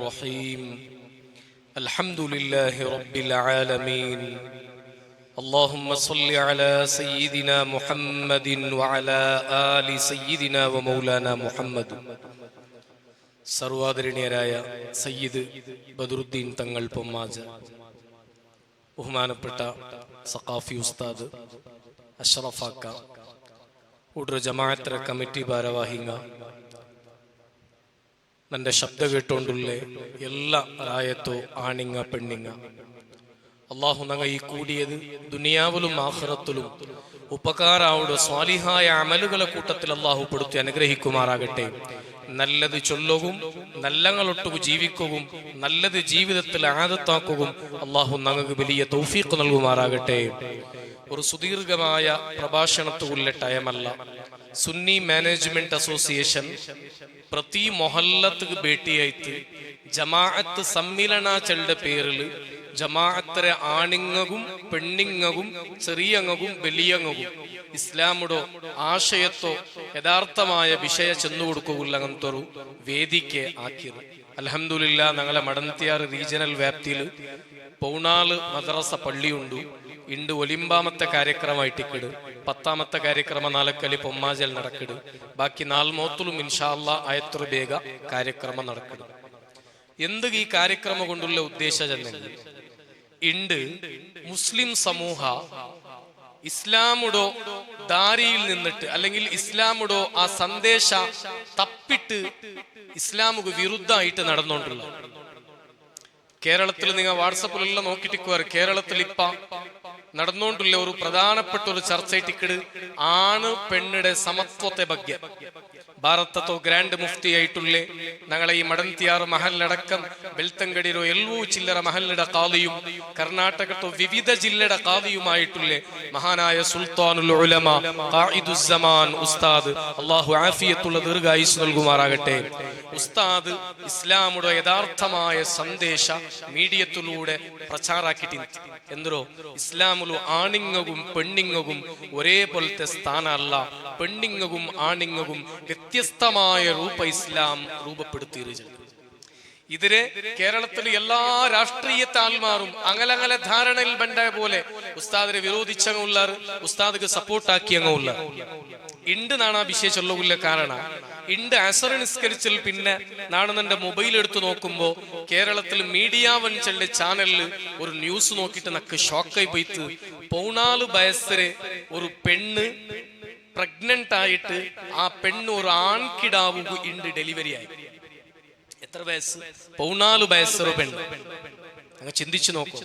الرحيم الحمد لله رب العالمين اللهم صل على سيدنا محمد وعلى آل سيدنا ومولانا محمد സർവാദരണീയരായ സയ്യിദ് ബദറുദ്ദീൻ തങ്ങൾ പൊമ്മാജ് ബഹുമാനപ്പെട്ട സഖാഫി ഉസ്താദ് അഷ്റഫാക്ക ഉഡ്ര ജമാഅത്ര കമ്മിറ്റി ഭാരവാഹിങ്ങ നിന്റെ ശബ്ദം കേട്ടുകൊണ്ടുള്ള എല്ലാ റായത്തോ ആണിങ്ങ പെണ്ണിങ്ങ. അള്ളാഹു നങ്ങ ഈ കൂടിയത് ദുനിയാവിലും ആഹ്റത്തിലും ഉപകാരാവുടെ സ്വാലിഹായ അമലുകളെ കൂട്ടത്തിൽ അള്ളാഹു പെടുത്തി അനുഗ്രഹിക്കുമാറാകട്ടെ. നല്ലത് ചൊല്ലുകും നല്ലങ്ങളൊട്ടുകു ജീവിക്കുകയും നല്ലത് ജീവിതത്തിൽ ആദത്താക്കുകയും അള്ളാഹു നങ്ങൾക്ക് വലിയ തൗഫീഖ് നൽകുമാറാകട്ടെ. ഒരു സുദീർഘമായ പ്രഭാഷണത്തുള്ള ടയമല്ല സുന്നി മാനേജ്മെന്റ് അസോസിയേഷൻ പ്രതി മൊഹല്ലത്ത് ഭേട്ടിയായിട്ട് ജമാഅത്ത് സമ്മിലനാച്ചലിന്റെ പേരിൽ ജമാഅത്തരെ ആണിങ്ങകും പെണ്ണിങ്ങകും ചെറിയങ്ങകും വലിയങ്ങകും ഇസ്ലാമുടോ ആശയത്തോ യഥാർത്ഥമായ വിഷയ ചെന്നു കൊടുക്കുകയില്ല അങ്ങനത്തെ ഒരു വേദിക്ക് ആക്കിയത്. അലഹമുല്ല ഞങ്ങളെ മടന്തിയാർ റീജിയണൽ വ്യാപ്തിയിൽ പൗണാൽ മദ്രസ പള്ളിയുണ്ട്. ഇണ്ട് ഒലിമ്പാമത്തെ കാര്യക്രമമായിട്ട് ഇക്കിട്. പത്താമത്തെ കാര്യക്രമം നാലക്കലി പൊമ്മാജൽ നടക്കിട്. ബാക്കി നാൽമോത്തിലും ഇൻഷാല്ല ആയത്ര ബേഗ കാര്യക്രമം നടക്കിട്. എന്ത് ഈ കാര്യക്രമം കൊണ്ടുള്ള ഉദ്ദേശജന്യങ്ങൾ ഇണ്ട് മുസ്ലിം സമൂഹ ഇസ്ലാമുടോ ദാരിയിൽ നിന്നിട്ട് അല്ലെങ്കിൽ ഇസ്ലാമുടോ ആ സന്ദേശ തപ്പിട്ട് ഇസ്ലാമുക്ക് വിരുദ്ധമായിട്ട് നടന്നുകൊണ്ടുള്ള കേരളത്തിൽ നിങ്ങൾ വാട്സപ്പിലെല്ലാം നോക്കിട്ടിക്കുവാറ് കേരളത്തിൽ ഇപ്പ നടന്നുകൊണ്ടുള്ള ഒരു പ്രധാനപ്പെട്ട ഒരു ചർച്ച ടിക്കറ്റ് ആണ് പെണ്ണിടെ സമത്വത്തെ ഭഗ്യം. ಭಾರತ ഗ്രാൻഡ് മുഫ്തി ആയിട്ടുള്ളേ ഞങ്ങളെ ഈ മടൽത്തിയാറ് മഹലിലടക്കം ബെൽത്തങ്കടിയിലോ എല്ലൂ ചില്ലറ മഹലിന്റെ കാവിയും കർണാടകത്തോ വിവിധ ജില്ലയുടെ കാവിയുമായിട്ടുള്ളേ മഹാനായ സുൽത്താനുൽ ഉലമ ഉസ്താദ് അള്ളാഹു ആഫിയത്തുള്ള ദീർഘായുസ് നൽകുമാറാകട്ടെ. ഉസ്താദ് ഇസ്ലാമുടെ യഥാർത്ഥമായ സന്ദേശ മീഡിയത്തിലൂടെ പ്രചാരാക്കിട്ടി എന്തോ ഇസ്ലാമുലു ആണിങ്ങകും പെണ്ണിങ്ങകും ഒരേപോലത്തെ സ്ഥാനമല്ല. പെണ്ണിങ്ങകും ആണിങ്ങകും വ്യത്യസ്തമായ രൂപ ഇസ്ലാം രൂപപ്പെടുത്തിയിരിക്കുന്നു ഇതിരെ കേരളത്തിലെ എല്ലാ രാഷ്ട്രീയ താൽമാറും അങ്ങലങ്ങലെ ധാരണയിൽ ബണ്ട പോലെ ഉസ്താദിനെ വിരോധിച്ചങ്ങുള്ളാർ ഉസ്താദിക്ക് സപ്പോർട്ടാക്കിയങ്ങുള്ള. ഇണ്ട് നാണ് ആ വിശേഷമുള്ള കാരണം. ഇണ്ട് അസർ നിസ്കരിച്ചിൽ പിന്നെ നാണെന്നെ മൊബൈൽ എടുത്തു നോക്കുമ്പോ കേരളത്തിൽ മീഡിയ വഞ്ചലിന്റെ ചാനലിൽ ഒരു ന്യൂസ് നോക്കിയിട്ട് നക്ക് ഷോക്കായി പോയിട്ട് പൗണാൽ വയസ്സരെ ഒരു പെണ്ണ് പ്രഗ്നന്റ് ആയിട്ട് ആ പെണ്ണ് ഒരു ആൺകിടാവ് ഉണ്ട് ഡെലിവറി ആയി. എത്ര വയസ്സ്? പൗനാല് വയസ്സൊരു പെണ്ണ്. അങ്ങ് ചിന്തിച്ചു നോക്കും.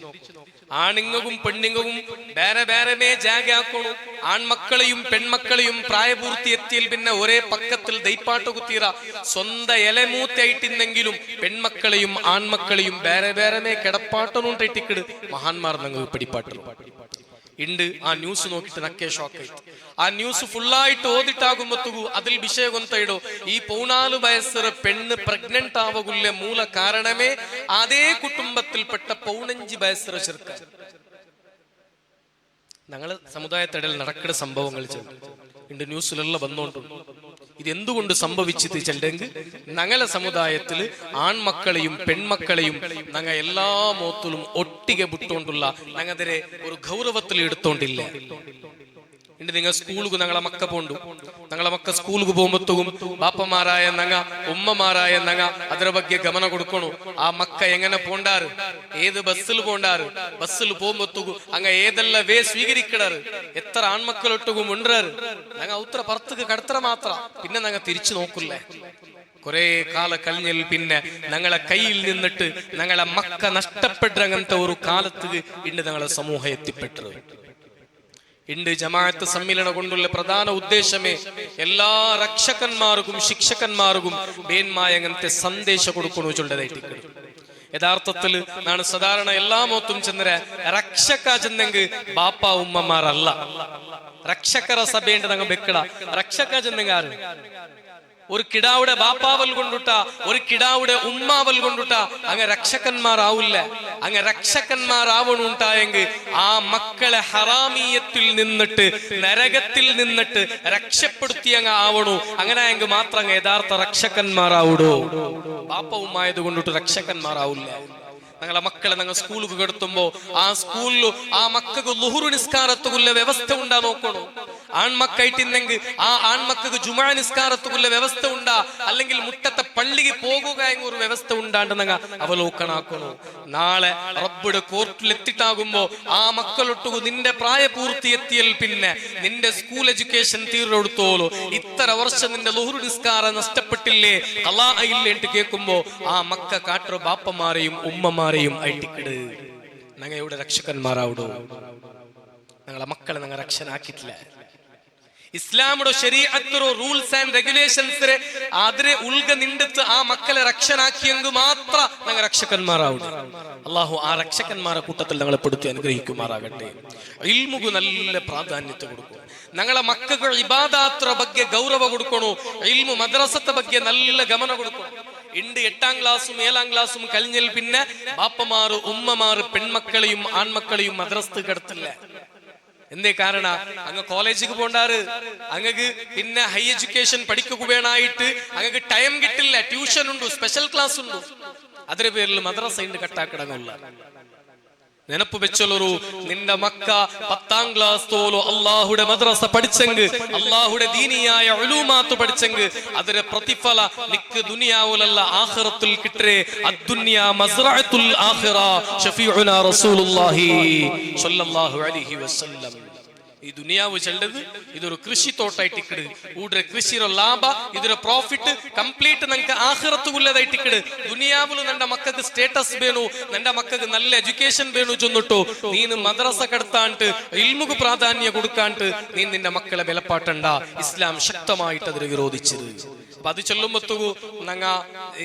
ആണുങ്ങവും പെണ്ണുങ്ങവും വേറെ വേറെമേ ജാഗാക്കണു ആൺമക്കളെയും പെൺമക്കളെയും പ്രായപൂർത്തി എത്തിയിൽ പിന്നെ ഒരേ പക്കത്തിൽ ദൈപ്പാട്ട് കുത്തീറ സ്വന്തം ഇലമൂത്തായിട്ടിന്നെങ്കിലും പെൺമക്കളെയും ആൺമക്കളെയും വേറെ വേറെമേ കിടപ്പാട്ടനും തെട്ടിക്കിട്. മഹാന്മാർ നിങ്ങൾ പിടിപ്പാട്ടു ഉണ്ട് ആ ന്യൂസ് നോക്കിയിട്ട് നക്കേ ഷോക്ക് ആയിട്ട് ആ ന്യൂസ് ഫുള്ളായിട്ട് ഓതിട്ടാകുമ്പത്തുകു അതിൽ വിഷയ ಗೊಂತೈಡೋ ഈ പൗണാല് വയസ്സര പെണ്ണ് പ്രഗ്നന്റ് ആവകുള്ള മൂല കാരണമേ അതേ കുടുംബത്തിൽപ്പെട്ട പൗണഞ്ച് വയസ്സര ചെറുക്ക ഞങ്ങള് സമുദായത്തിടയിൽ നടക്കുന്ന സംഭവങ്ങൾ ഉണ്ട് ന്യൂസിലെല്ലാം വന്നോണ്ടുണ്ട് ഇത് എന്തുകൊണ്ട് സംഭവിച്ചത് ചെല്ലെങ്കിൽ ഞങ്ങളെ സമുദായത്തിൽ ആൺമക്കളെയും പെൺമക്കളെയും ഞങ്ങൾ എല്ലാ മോത്തിലും ഒട്ടിക വിട്ടുകൊണ്ടുള്ള ഞങ്ങതിരെ ഒരു ഗൗരവത്തിൽ എടുത്തോണ്ടില്ല. എന്നിട്ട് നിങ്ങൾ സ്കൂളുക്ക് ഞങ്ങളെ മക്ക പോണ്ടു? ഞങ്ങളെ മക്ക സ്കൂൾക്ക് പോകുമ്പോത്തും ബാപ്പമാരായ നങ്ങ ഉമ്മമാരായ നങ്ങ അതിരബഗ്യ ഗമന കൊടുക്കണു. ആ മക്ക എങ്ങനെ പോണ്ടാറ്? ഏത് ബസ്സിൽ പോണ്ടാറ്? ബസ്സിൽ പോകുമ്പോത്തും അങ്ങ ഏതെല്ലാം വേ സ്വീകരിക്കണറ്? എത്ര ആൺമക്കളൊട്ടും ഉണ്ടാറ് ഞങ്ങൾ ഉത്ര പുറത്തേക്ക് കടത്തറ മാത്ര. പിന്നെ ഞങ്ങൾ തിരിച്ചു നോക്കില്ലേ? കുറെ കാല കഴിഞ്ഞിൽ പിന്നെ ഞങ്ങളെ കയ്യിൽ നിന്നിട്ട് ഞങ്ങളെ മക്ക നഷ്ടപ്പെട്ട അങ്ങനത്തെ ഒരു കാലത്ത് ഇന്ന് ഞങ്ങളെ സമൂഹം എത്തിപ്പെട്ടത് ഇണ്ട് ജമാഅത്ത് സമ്മേളനം കൊണ്ടുള്ള പ്രധാന ഉദ്ദേശമേ എല്ലാ രക്ഷകന്മാർക്കും ശിക്ഷകന്മാർക്കും ബേന്മായ അങ്ങനത്തെ സന്ദേശം കൊടുക്കണു ചൊല്ലതായിട്ട് യഥാർത്ഥത്തിൽ നാണ് സാധാരണ എല്ലാ മോത്തും ചെന്നര രക്ഷക്ക ചെന്നെങ്കിൽ ബാപ്പ ഉമ്മമാരല്ല. രക്ഷകര സഭയുണ്ട് ഞങ്ങൾ വെക്കട. രക്ഷക്ക ചെന്നെങ്കിൽ ആര് ഒരു കിടാവുടെ ബാപ്പാവൽ കൊണ്ടുട്ട ഒരു കിടാവുടെ ഉമ്മാവൽ കൊണ്ടുട്ട അങ്ങ് രക്ഷകന്മാരാവില്ല. അങ്ങ് രക്ഷകന്മാരാവണുണ്ടായെങ്കിൽ ആ മക്കളെ ഹറാമീയത്തിൽ നിന്നിട്ട് നരകത്തിൽ നിന്നിട്ട് രക്ഷപ്പെടുത്തി അങ്ങ് ആവണു. അങ്ങനെ എങ്കിൽ മാത്രം അങ്ങ് യഥാർത്ഥ രക്ഷകന്മാരാവൂടോ. ബാപ്പ ഉമ്മായത് കൊണ്ടിട്ട് രക്ഷകന്മാരാവില്ല. ഞങ്ങളെ മക്കളെ ഞങ്ങൾ സ്കൂളിൽ കിടത്തുമ്പോ ആ സ്കൂളിൽ ആ മക്കൾക്ക് ലുഹുറു നിസ്കാരത്തുള്ള വ്യവസ്ഥ ഉണ്ടാ നോക്കണോ? ആൺമക്കായിട്ടില്ലെങ്കിൽ ആ ആൺമക്കൾക്ക് ജുമാ നിസ്കാരത്തുള്ള വ്യവസ്ഥ ഉണ്ടാ? അല്ലെങ്കിൽ മുട്ടത്തെ പള്ളിക്ക് പോകുക എന്ന ഒരു വ്യവസ്ഥ ഉണ്ടാണ്ട് ഞങ്ങൾ അവലോകനാക്കണോ? നാളെ റബ്ബുടെ കോർട്ടിൽ എത്തിട്ടാകുമ്പോ ആ മക്കളൊട്ടു നിന്റെ പ്രായപൂർത്തി എത്തിയൽ പിന്നെ നിന്റെ സ്കൂൾ എഡ്യൂക്കേഷൻ തീർന്നെടുത്തോളൂ. ഇത്ര വർഷം നിന്റെ ലുഹുറു നിസ്കാരം നഷ്ടപ്പെട്ടില്ലേ? കലാ ഇല്ലേട്ട് കേൾക്കുമ്പോ ആ മക്ക കാട്ടു ബാപ്പമാരെയും ഉമ്മമാരെയും പറയും അയട്ടിക്കിട് നങ്ങയുടെ ഇവിടെ നങ്ങളെ ഞങ്ങളെ മക്കളെ ഞങ്ങൾ രക്ഷനാക്കിയിട്ടില്ല. ഇസ്ലാമുടെ ശരീഅത്തറോ റൂൾസ് ആൻഡ് റെഗുലേഷൻസിനെ അതിരെ ഉൾഗ നിണ്ടിട്ട് ആ മക്കളെ രക്ഷനാക്കിയെങ്കിൽ മാത്രം ഞങ്ങൾ രക്ഷകന്മാരാവുന്നു അള്ളാഹു ആ രക്ഷകന്മാരെ കൂട്ടത്തിൽ ഞങ്ങളെ പെടുത്തി അനുഗ്രഹിക്കുമാറാകട്ടെ. ഇൽമുകു നല്ല പ്രാധാന്യത്തെ കൊടുക്കും. ഞങ്ങളെ മക്കൾക്ക് ഇബാദാത്ര ബഗ്ഗെ ഗൗരവ കൊടുക്കണു. ഇൽമു മദ്രസത്തെ ബഗ്ഗെ നല്ല ഗമന കൊടുക്കണം ഇണ്ട് എട്ടാം ക്ലാസ്സും ഏഴാം ക്ലാസ്സും കഴിഞ്ഞാൽ പിന്നെ ബാപ്പമാറ് ഉമ്മമാറ് പെൺമക്കളെയും ആൺമക്കളെയും മദ്രസ്ത് കിടത്തില്ല. എന്തേ കാരണ? അങ്ങ് കോളേജിക്ക് പോണ്ടാറ്? അങ്ങക്ക് പിന്നെ ഹൈ എഡ്യൂക്കേഷൻ പഠിക്കുക വേണായിട്ട് അങ്ങക്ക് ടൈം കിട്ടില്ല. ട്യൂഷൻ ഉണ്ട് സ്പെഷ്യൽ ക്ലാസ് ഉണ്ട് അതിന്റെ പേരിൽ മദ്രസ ഉണ്ട് കട്ടാക്കിടങ്ങുള്ള ನೆನಪು ಬೆಚ್ಚಲರು ನಿನ್ನ ಮಕ್ಕ പത്താം ക്ലാസ് തോലോ അള്ളാഹുടെ മദ്രസ പഠിച്ചെങ്ക് അള്ളാഹുടെ ദീനിയായ ഉലൂമാത്ത് പഠിച്ചെങ്ക് അതിന്റെ പ്രതിഫല നിക്ക് ദുനിയാവുലല്ല ആഖിറത്തുൽ കിട്ടരെ അദ്ദുനിയ മസ്റഅത്തുൽ ആഖിറ ഷഫീഉന റസൂലുള്ളാഹി സ്വല്ലല്ലാഹു അലൈഹി വസല്ലം ഈ ദുനിയാവ് ಚೆಲ್ಲದು ഇതൊരു കൃഷി തോട്ടായിട്ട് ಇಟ್ಟಿಕ್ಕಡು ಊಡ್ರೆ ಕೃಷಿ ಇರೋ ಲಾಭ പ്രോഫിറ്റ് കംപ്ലീറ്റ് ಕಂಪ್ಲೀಟ್ ನಂಗೆ ಆಹರತ್ತು ಉಳ್ಳದಾಯಿಟ್ಟಿಕ್ಕಡು ದುನಿಯಾವಲು ನನ್ನ ಮಕ್ಕಳಿಗೆ ಸ್ಟೇಟಸ್ ಬೇನು ನನ್ನ ಮಕ್ಕಳಿಗೆ നല്ല എഡ്യൂക്കേഷൻ വേണു ചെന്നിട്ടോ. നീ മദ്രസ കടത്താണ്ട് ഇൽമുക്ക് പ്രാധാന്യം കൊടുക്കാണ്ട് നീ നിന്റെ മക്കളെ വിലപ്പാട്ടണ്ട ഇസ്ലാം ശക്തമായിട്ട് അതിന് വിരോധിച്ചത്. അപ്പൊ അത് ചൊല്ലുമ്പത്തൂ നങ്ങ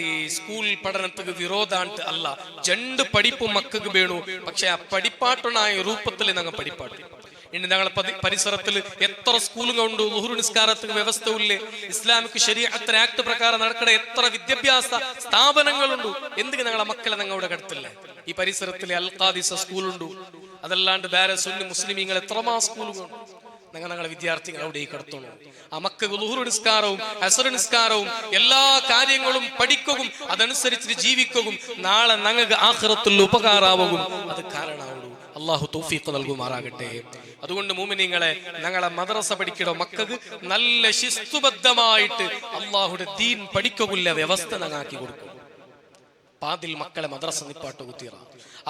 ഈ സ്കൂൾ പഠനത്തിന് വിരോധാണ്ട് അല്ല. രണ്ട് പഠിപ്പും മക്കൾക്ക് വേണു. പക്ഷെ ആ പഠിപ്പാട്ടുണായ രൂപത്തിൽ ഞങ്ങൾ പഠിപ്പാട്ടു. ഇനി ഞങ്ങളെ പരിസരത്തിൽ എത്ര സ്കൂളുകൾ ഉണ്ട് ലുഹുറു നിസ്കാരത്തിന് വ്യവസ്ഥ ഇല്ലേ ഇസ്ലാമിക് ശരീഅത്തിന് ആക്ട് പ്രകാരം നടക്കുന്ന എത്ര വിദ്യാഭ്യാസ സ്ഥാപനങ്ങളുണ്ട്. എന്തിന് ഞങ്ങളെ മക്കളെ ഞങ്ങളുടെ കടത്തില്ല? ഈ പരിസരത്തിലെ അൽഖാദിസ സ്കൂളുണ്ട്. അതല്ലാണ്ട് വേറെ സുന്നി മുസ്ലിമീങ്ങൾ എത്രമാ സ്കൂളുകളുണ്ട് ഞങ്ങൾ ഞങ്ങളെ വിദ്യാർത്ഥികൾ അവിടെ കടത്തുള്ളൂ. ആ മക്കൾക്ക് ലുഹുറു നിസ്കാരവും അസർ നിസ്കാരവും എല്ലാ കാര്യങ്ങളും പഠിക്കുകയും അതനുസരിച്ച് ജീവിക്കുകയും നാളെ ഞങ്ങൾക്ക് ആഹ്റത്തിൽ ഉപകാരാവുകയും അത് കാരണമാവുള്ളൂ അള്ളാഹു തൗഫീഖ് നൽകുമാറാകട്ടെ. അതുകൊണ്ട് മൂമിനിങ്ങളെ ഞങ്ങളെ മദ്രസ പഠിക്കണോ മക്കൾക്ക് നല്ല ശിസ്തുബദ്ധമായിട്ട് അള്ളാഹുടെ ദീൻ പഠിക്കുള്ള വ്യവസ്ഥ ഞങ്ങാക്കി കൊടുക്കും. പാതിൽ മക്കളെ മദ്രസ നിപ്പാട്ട് കുത്തിയറ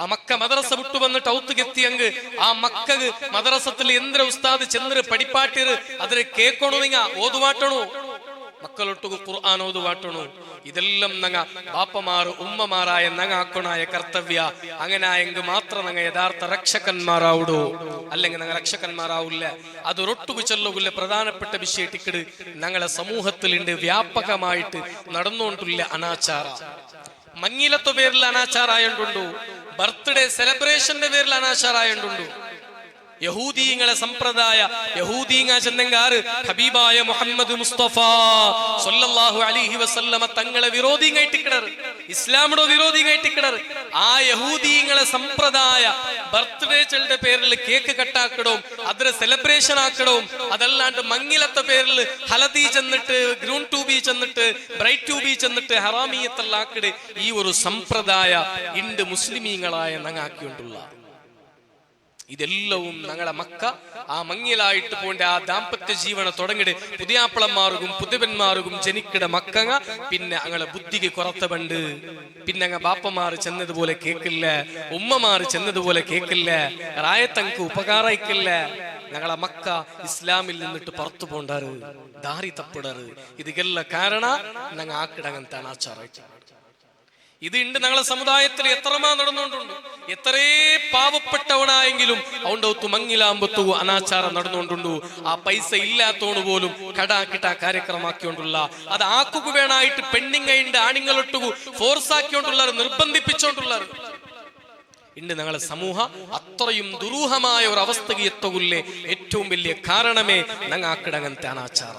ആ മക്ക മദ്രസ വിട്ടു വന്നിട്ട് ഔത്തുകെത്തിയങ്ക് ആ മക്ക മദ്രസത്തിൽ എന്തിന ഉസ്താദ് ചെന്നിര് പഠിപ്പാട്ടിര് അതിന് കേക്കണോ നിങ്ങ ഓതുവാട്ടണോ മക്കളൊട്ടുകു ഖുർആൻ ഓതുവാട്ടണോ ഇതെല്ലാം നങ്ങ ബാപ്പമാർ ഉമ്മമാരായ നങ്ങാക്കണായ കർത്തവ്യ. അങ്ങനെ മാത്രം നങ്ങ യഥാർത്ഥ രക്ഷകന്മാരാവുടോ. അല്ലെങ്കിൽ നങ്ങ രക്ഷകന്മാരാവില്ല. അത് ചെല്ലുകില്ല പ്രധാനപ്പെട്ട വിഷയ ടിക്കട് ഞങ്ങളെ സമൂഹത്തിലുണ്ട് വ്യാപകമായിട്ട് നടന്നുകൊണ്ടുള്ള അനാചാര. മങ്ങിലത്തെ പേരിൽ അനാചാരായുണ്ടു ബർത്ത്ഡേ സെലിബ്രേഷന്റെ പേരിൽ അനാചാരായുണ്ടുണ്ടു. യഹൂദീങ്ങളെ സമ്പ്രദായ യഹൂദീങ്ങ ചെന്നെങ്കാറ് ഹബീബായ മുഹമ്മദ് മുസ്തഫ സൊല്ലാഹു അലിഹി വസല്ലമ തങ്ങളെ വിരോധിങ്ങായിട്ട് കിണർ ഇസ്ലാമിനോ വിരോധിങ്ങായിട്ട് കിണർ ആ യഹൂദീങ്ങളെ സമ്പ്രദായ ബർത്ത്ഡേ ചെളുടെ പേരിൽ കേക്ക് കട്ടാക്കടവും അതിന് സെലിബ്രേഷൻ ആക്കടവും അതല്ലാണ്ട് മങ്ങിലത്തെ പേരിൽ ഹലതി ചെന്നിട്ട് ഗ്രൂൺ ട്യൂബി ചെന്നിട്ട് ബ്രൈറ്റ് ട്യൂബി ചെന്നിട്ട് ഹറാമിയത്തല്ലാക്കട് ഈ ഒരു സമ്പ്രദായ ഇണ്ട് മുസ്ലിമീങ്ങളായ നങ്ങാക്കിക്കൊണ്ടുള്ള ഇതെല്ലവും ഞങ്ങളെ മക്ക ആ മങ്ങിലായിട്ട് പോണ്ട ആ ദാമ്പത്യ ജീവനം തുടങ്ങിട്. പുതിയാപ്പിളന്മാർക്കും പുതുവന്മാർക്കും ജനിക്കിട മക്കങ്ങ പിന്നെ അങ്ങളെ ബുദ്ധിക്ക് കുറത്തപണ്ട് പിന്നെ അങ്ങ ബാപ്പമാർ ചെന്നതുപോലെ കേക്കില്ല ഉമ്മമാർ ചെന്നതുപോലെ കേക്കില്ല റായത്തങ്ക് ഉപകാരയ്ക്കില്ല. ഞങ്ങളെ മക്ക ഇസ്ലാമിൽ നിന്നിട്ട് പുറത്തു പോണ്ടാറ് ദാരി തപ്പിടറ്. ഇതെല്ലാം കാരണ ഞങ്ങൾ ആക്കിടങ്ങനത്താണ് ആചാരം. ഇത് ഉണ്ട് ഞങ്ങളെ സമുദായത്തിൽ എത്രമാ നടന്നുകൊണ്ടുണ്ട്. എത്രേ പാവപ്പെട്ടവനായെങ്കിലും അവന്റെ ഒത്തു മങ്ങിലാമ്പത്തു അനാചാരം നടന്നുകൊണ്ടുണ്ടു. ആ പൈസ ഇല്ലാത്തോണ് പോലും കടാക്കിട്ട കാര്യക്രമാക്കിക്കൊണ്ടുള്ള അത് ആക്കുക വേണായിട്ട് പെണ്ണിങ്ങയുണ്ട് ഫോഴ്സ് ആക്കിക്കൊണ്ടുള്ളവർ നിർബന്ധിപ്പിച്ചോണ്ടുള്ളവർ ഇണ്ട് ഞങ്ങളെ സമൂഹ അത്രയും ദുരൂഹമായ ഒരു അവസ്ഥ ഏറ്റവും വലിയ കാരണമേ ഞങ്ങാക്കിടങ്ങനത്തെ അനാചാര.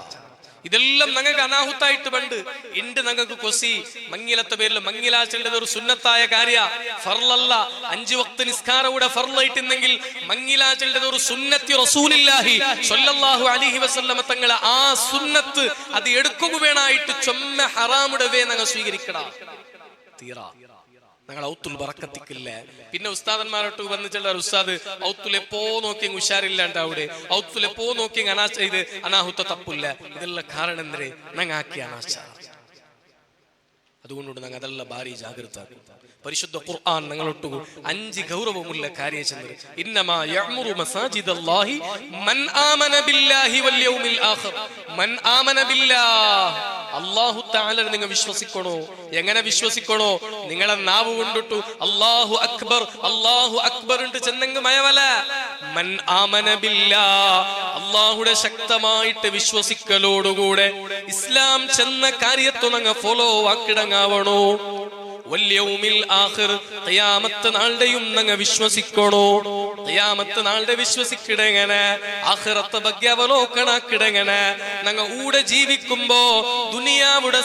ഇതെല്ലാം ഞങ്ങൾക്ക് അനാഹുത്തായിട്ട് പണ്ട്. ഇണ്ട് ഞങ്ങൾക്ക് കൊസി. മങ്ങിലത്തെ പേരിൽ മങ്ങിലാച്ചേണ്ടത് ഒരു സുന്നത്തായ കാര്യ. ഫർലല്ല അഞ്ചു വക്ത് നിസ്കാരവിടെ ഫർലായിട്ടുണ്ടെങ്കിൽ മങ്ങിലാച്ചേണ്ടത് ഒരു സുന്നത്തി റസൂലില്ലാഹി സ്വല്ലല്ലാഹു അലൈഹി വസല്ലമ തങ്ങളെ ആ സുന്നത്ത് അത് എടുക്കുക വേണായിട്ട് ചൊമ്മ ഹറാമുടെ വേ ഞങ്ങൾ സ്വീകരിക്കടാ. തീറാ. ഞങ്ങൾ ഔത്തുൽ പറക്കത്തിക്കില്ല പിന്നെ ഉസ്താദന്മാരോട്ട് വന്ന് ചിലർ ഉസ്താദ് ഔത്തുൽ എപ്പോ നോക്കി ഉഷാറില്ലാണ്ട് അവിടെ? ഔത്തുലെ പോ നോക്കി അനാശ ചെയ്ത് അനാഹുത്ത തപ്പില്ല? ഇതെല്ലാം കാരണം എന്തേ ഞങ്ങൾ ആക്കി അനാശാര അതുകൊണ്ടുകൊണ്ട് ഞങ്ങൾ അതെല്ലാം ഭാരി ജാഗ്രത പരിശുദ്ധ ഖുർആൻ നിങ്ങളൊട്ട് അഞ്ച് ഗൗരവമുള്ള കാര്യം ചെന്നത്. ഇന്നമാ യഅ്മുറു മസാജിദല്ലാഹി മൻ ആമന ബില്ലാഹി വൽ യൗമിൽ ആഖിർ. മൻ ആമന ബില്ലാഹ്. അല്ലാഹു തആല നിങ്ങൾ വിശ്വസിക്കണോ? എങ്ങനെ വിശ്വസിക്കണോ? നിങ്ങളെ നാവ് കൊണ്ടിട്ടു അല്ലാഹു അക്ബർ അല്ലാഹു അക്ബർ ഉണ്ട് ചെന്നെങ്കിൽ മയവല. മൻ ആമന ബില്ലാഹ്. അല്ലാഹുടെ ശക്തമായിട്ട് വിശ്വസിക്കലോടുകൂടെ ഇസ്ലാം ചെന്ന കാര്യത്തുണങ്ങ ഫോളോ ആക്കിടങ്ങാവണോ? ഖിയാമത്ത് വിശ്വസിക്കണോ? ഖിയാമത്ത് ആഖിറത്ത് ഊടെ ജീവിക്കുമ്പോ ദുനിയാവുടെ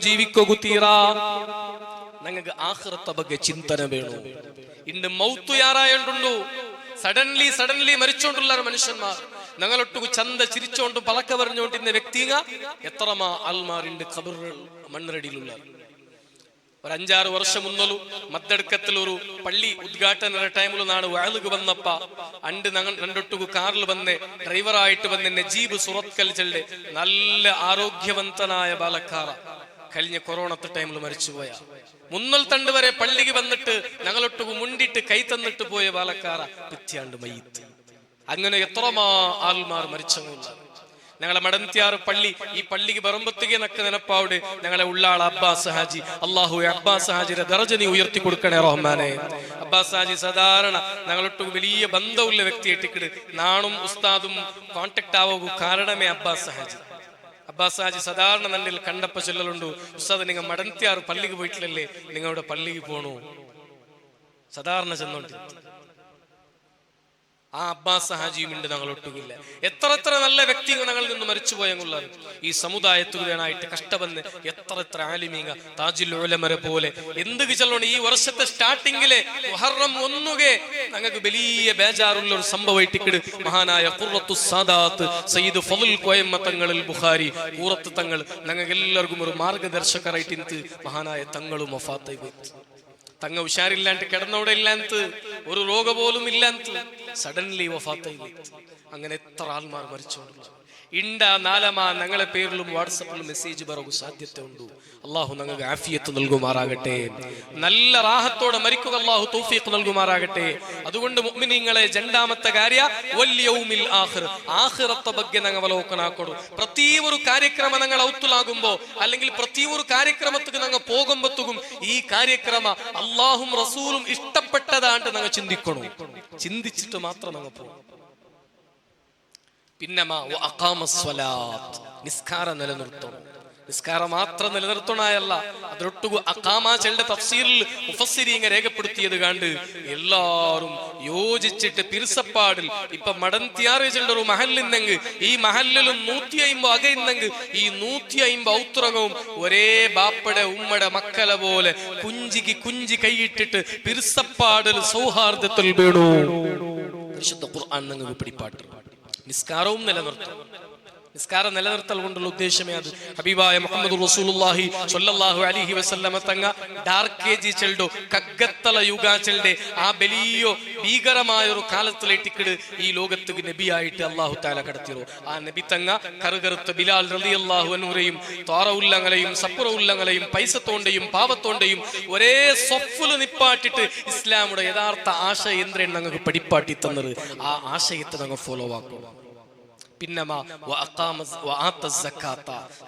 ജീവിക്കുക ചിന്തന സഡൻലി സഡൻലി മരിച്ചോണ്ടുള്ള മനുഷ്യന്മാർ. ഞങ്ങളൊട്ടു ചന്ത ചിരിച്ചോണ്ട് പലക്ക പറഞ്ഞോണ്ടിരുന്ന വ്യക്തിങ്ങ എത്രമാ ആൽമാറിന്റെ ഖബറുകൾ മണ്ണിരടിയിലുള്ള ഒരു അഞ്ചാറ് വർഷം മുന്നലു മദ്ദടുക്കത്തിൽ ഒരു പള്ളി ഉദ്ഘാടന ടൈമിൽ നാണ് വയലുക വന്നപ്പ അണ്ട് ഞങ്ങൾ രണ്ടൊട്ടുകു കാറിൽ വന്ന് ഡ്രൈവറായിട്ട് വന്ന് നജീബ് സുറത്കൽ ചെല്ലെ നല്ല ആരോഗ്യവന്തനായ ബാലക്കാറ കഴിഞ്ഞ കൊറോണത്തെ ടൈമിൽ മരിച്ചുപോയ. മുന്നൽ തണ്ട് വരെ പള്ളിക്ക് വന്നിട്ട് ഞങ്ങളൊട്ടുകു മുണ്ടിട്ട് കൈ തന്നിട്ട് പോയ ബാലക്കാറ പിത്യാണ്ട് മയ്യത്ത്. അങ്ങനെ എത്രമാ ആൾമാർ മരിച്ചങ്ങുള്ള ഞങ്ങളെ മടന്ത്യാർ പള്ളി ഈ പള്ളിക്ക് പറയുമ്പത്തേക്ക് നക്ക് നിനപ്പാവിടെ ഞങ്ങളെ ഉള്ളാൾ അബ്ബാസ് ഹാജി. അള്ളാഹു അബ്ബാസ് ഹാജിയുടെ ദർജനി ഉയർത്തി കൊടുക്കണേ റഹ്മാനെ. അബ്ബാസ് ഹാജി സാധാരണ ഞങ്ങളൊട്ട് വലിയ ബന്ധമുള്ള വ്യക്തി എട്ടിക്കിട് നാണും ഉസ്താദും കോണ്ടാക്ട് ആവുക കാരണമേ അബ്ബാസ് ഹാജി. അബ്ബാസ് ഹാജി സാധാരണ നന്നിൽ കണ്ടപ്പ ചൊല്ലലുണ്ട് ഉസ്താദ് നിങ്ങൾ മടന്ത്യാർ പള്ളിക്ക് പോയിട്ടില്ലല്ലേ? നിങ്ങളുടെ പള്ളിക്ക് പോണു. സാധാരണ ചെന്നോണ്ട് ആ അബ്ബാസ് ഹാജിയും ഉണ്ട് ഞങ്ങൾ ഒട്ടുകില്ല എത്ര എത്ര നല്ല വ്യക്തികൾ ഞങ്ങളിൽ നിന്ന് മരിച്ചുപോയെന്നുള്ളത് ഈ സമുദായത്തിന് വേണമായിട്ട് കഷ്ടപ്പെന്ന് എത്ര എത്ര ആലിമീങ്ങ താജുൽ ഉലമരെ പോലെ. എന്ത് ചെല്ലണം ഈ വർഷത്തെ സ്റ്റാർട്ടിങ്ങിലെ മുഹറം ഒന്നുകെ ഞങ്ങൾക്ക് വലിയ ബേജാറുള്ള ഒരു സംഭവമായിട്ടിക്കിട് മഹാനായ കുറത്തു സാദാത്ത് സയ്യിദ് ഫതുൽ കോയമ്മ തങ്ങളിൽ ബുഖാരി കൂറത്ത് തങ്ങൾ ഞങ്ങൾക്ക് എല്ലാവർക്കും ഒരു മാർഗദർശകരായിട്ട് മഹാനായ തങ്ങളും വഫാത്തായി പോയി. തങ്ങ ഉഷാറില്ലാണ്ട് കിടന്നവിടെ ഇല്ലാത്ത ഒരു രോഗ പോലും ഇല്ലാത്ത സഡൻലി വഫാത്തായി. അങ്ങനെ എത്ര ആൾമാർ മരിച്ചോണ്ടുള്ള ഇണ്ട നാലമാ ഞങ്ങളെ പേരിലും വാട്സപ്പിലും മെസ്സേജ് പറകു സാധ്യത ഉണ്ടു അള്ളാഹു ഞങ്ങൾക്ക് ആഫിയത്ത് നൽകുമാറാകട്ടെ നല്ല റാഹത്തോടെ മരിക്കുക അള്ളാഹു തൗഫീഖ് നൽകുമാറാകട്ടെ അതുകൊണ്ട് മുഅ്മിനീങ്ങളെ രണ്ടാമത്തെ കാര്യ വല്യൗമിൽ ആഖിർ ആഖിറത്തെ ಬಗ್ಗೆ ഞങ്ങൾ അവലോകനാക്കൊടു പ്രതി ഒരു ಕಾರ್ಯಕ್ರಮ ഞങ്ങൾ ഔത്തുലാകുമ്പോ അല്ലെങ്കിൽ പ്രതി ഒരു കാര്യക്രമത്തിക്ക് ഞങ്ങൾ പോകുമ്പോഴത്തേക്കും ഈ കാര്യക്രമ അള്ളാഹും റസൂലും ഇഷ്ടപ്പെട്ടതാണ്ട് ഞങ്ങൾ ചിന്തിക്കണം ചിന്തിച്ചിട്ട് മാത്രം ഞങ്ങൾ പോകും പിന്നമാ വ അഖാമസ്വലാത്ത് നിസ്കാരം നിലനിർത്തണം നിസ്കാരം മാത്രം നിലനിർത്തണായല്ല അതിലൊട്ടുകു അക്കാമാച്ചളുടെ തഫ്സീറിൽ മുഫസ്സിരിങ്ങ രേഖപ്പെടുത്തിയത് കണ്ട് എല്ലാവരും യോജിച്ചിട്ട് പിരിസപ്പാടിൽ ഇപ്പൊ മടന്തിയാറിച്ചുള്ള ഒരു മഹലിന്നെങ്ക് ഈ മഹലിലും നൂറ്റി അയിമ്പോ അകയുന്നെങ്ക് ഈ നൂറ്റി അയിമ്പോ ഔത്രകവും ഒരേ ബാപ്പടെ ഉമ്മടെ മക്കളെ പോലെ കുഞ്ചിക്ക് കുഞ്ചി കൈയിട്ടിട്ട് പിരിസപ്പാടിൽ സൗഹാർദ്ദത്തിൽ വീണു. വിശുദ്ധ ഖുർആൻ നിങ്ങൾ പിടിപ്പാട്ട്. നിസ്കാരവും നിലനിർത്തും. നിസ്കാരം നിലനിർത്തൽ കൊണ്ടുള്ള ഉദ്ദേശമേ അത് ഹബീബായ മുഹമ്മദ് റസൂലുള്ളാഹി സ്വല്ലല്ലാഹു അലൈഹി വസല്ലമ തങ്ങ ഡാർക്ക് ഏജ് ചെൽഡോ കഗ്ഗത്തല യുഗ ആ ബലിയോ ഭീകരമായ ഒരു കാലത്തിലേട്ടിക്കിട് ഈ ലോകത്ത് നബിയായിട്ട് അള്ളാഹു താല കടത്തിയോ ആ നബി തങ്ങ കറുകറുത്ത ബിലാൽ റളിയല്ലാഹു അൻഹുരെയും തോറ ഉല്ലങ്ങളെയും സപ്പുറ ഉല്ലങ്ങളെയും പൈസത്തോണ്ടെയും പാവത്തോണ്ടെയും ഒരേ സ്വഫുൽ നിപ്പാട്ടിട്ട് ഇസ്ലാമുടെ യഥാർത്ഥ ആശയ എന്തേ ഞങ്ങൾക്ക് പഠിപ്പാട്ടി തന്നത്. ആ ആശയത്തെ ഞങ്ങൾ ഫോളോ ആക്കും. പിന്നമാ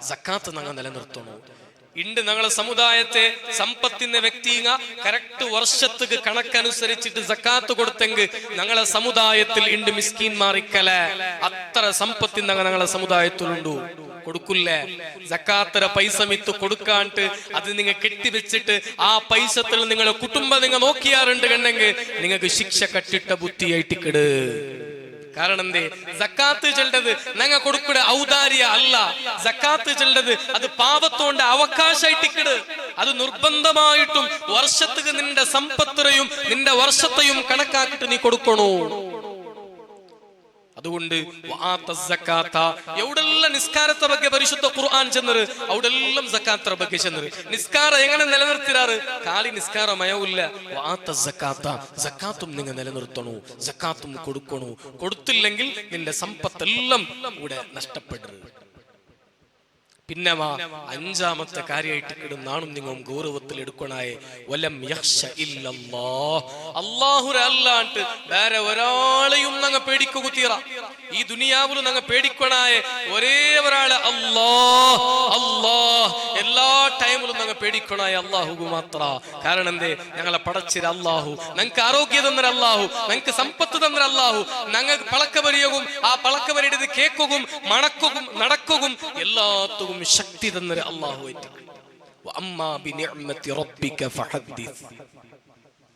സക്കാത്ത് ഞങ്ങൾ നിലനിർത്തണു ഇണ്ട് ഞങ്ങളെ സമുദായത്തെ സമ്പത്തിന്റെ വ്യക്തിങ്ങ കറക്റ്റ് വർഷത്തേക്ക് കണക്കനുസരിച്ചിട്ട് സക്കാത്ത് കൊടുത്തെങ്കിൽ ഞങ്ങളെ സമുദായത്തിൽ ഇണ്ട് മിസ്കീൻ മാറിക്കല. അത്ര സമ്പത്തിന് ഞങ്ങൾ ഞങ്ങളെ സമുദായത്തിലുണ്ടു. കൊടുക്കില്ലേ? ജക്കാത്തര പൈസ മിത്ത് കൊടുക്കാണ്ട് അത് നിങ്ങൾ കെട്ടിവെച്ചിട്ട് ആ പൈസത്തിൽ നിങ്ങളെ കുടുംബം നിങ്ങൾ നോക്കിയാറുണ്ട് കണ്ടെങ്കിൽ നിങ്ങൾക്ക് ശിക്ഷ കട്ടിട്ട ബുദ്ധിയായിട്ട് കിട് കാരണം എന്തേ? സക്കാത്ത് ചെല്ലത് നങ്ങ കൊടുക്കുക ഔദാര്യ അല്ല. സക്കാത്ത് ചെല്ലത് അത് പാവത്തോണ്ട് അവകാശായിട്ടിക്കട് അത് നിർബന്ധമായിട്ടും വർഷത്തുക്ക് നിന്റെ സമ്പത്തുരയും നിന്റെ വർഷത്തെയും കണക്കാക്കിട്ട് നീ കൊടുക്കണോ? അതുകൊണ്ട് വആത്ത സക്കാത്ത എവിടെല്ലാം നിസ്കാരത്തെ ಬಗ್ಗೆ പരിശുദ്ധ ഖുർആൻ ചെന്നത് അവിടെല്ലാം സക്കാത്ര ಬಗ್ಗೆ ചെന്നത് നിസ്കാരം എങ്ങനെ നിലനിർത്തിരാറ് കാലി നിസ്കാരമയവില്ല വാത്ത സക്കാത്ത സക്കാത്തും നിങ്ങൾ നിലനിർത്തണു സക്കാത്തും കൊടുക്കണു കൊടുത്തില്ലെങ്കിൽ നിന്റെ സമ്പത്തെല്ലാം ഇവിടെ നഷ്ടപ്പെടരുത് പിന്നെ വാ അഞ്ചാമത്തെ കാര്യമായിട്ട് കിടുന്നാണും നിങ്ങൾ ഗൗരവത്തിൽ എടുക്കണായ വലം യക്ഷ അല്ലാഹുര അല്ലാണ്ട് വേറെ ഒരാളെയും നങ്ങ പേടിക്കു ഈ ദുനിയാവിലും നങ്ങ പേടിക്കണായ. ഒരേ ഒരാളെ അല്ലാ അല്ലാ എല്ലാ ടൈമിലും നങ്ങ പേടിക്കണായ അള്ളാഹു മാത്ര. കാരണം എന്തേ? ഞങ്ങളെ പടച്ചിര അല്ലാഹു ഞങ്ങൾക്ക് ആരോഗ്യ തന്നര അല്ലാഹു ഞങ്ങൾക്ക് സമ്പത്ത് തന്നര അല്ലാഹു. ഞങ്ങൾക്ക് പളക്കവരിയകും ആ പളക്കവരിയുടെ കേക്കുകയും മണക്കുകയും നടക്കുകയും എല്ലാത്തും ശക്തി തന്നൊരു അള്ളാഹു